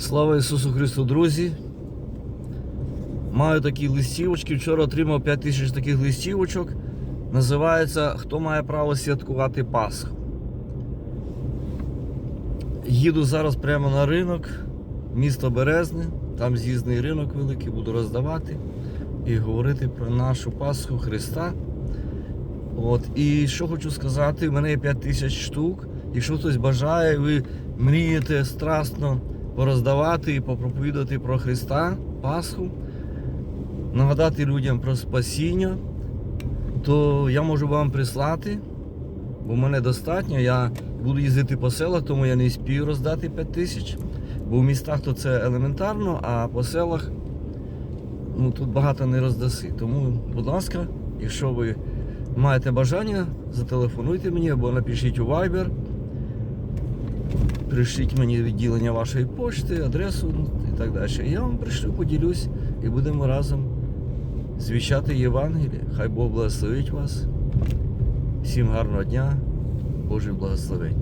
Слава Ісусу Христу, друзі. Маю такі листівочки. Вчора отримав 5 тисяч таких листівочок. Називається Хто має право святкувати Пасху. Їду зараз прямо на ринок, місто Березне. Там з'їзний ринок великий, буду роздавати і говорити про нашу Пасху Христа. От, і що хочу сказати, в мене є 5 тисяч штук. Якщо хтось бажає, ви мрієте страстно пороздавати і попроповідати про Христа, Пасху, нагадати людям про спасіння, то я можу вам прислати, бо мене достатньо. Я буду їздити по селах, тому я не спію роздати 5 тисяч. Бо в містах то це елементарно, а по селах ну, тут багато не роздаси. Тому, будь ласка, якщо ви маєте бажання, зателефонуйте мені або напишіть у Viber. Пришліть мені відділення вашої почти, адресу і так далі. Я вам пришлю, поділюсь і будемо разом звіщати Євангеліє. Хай Бог благословить вас. Всім гарного дня, Божий благословень.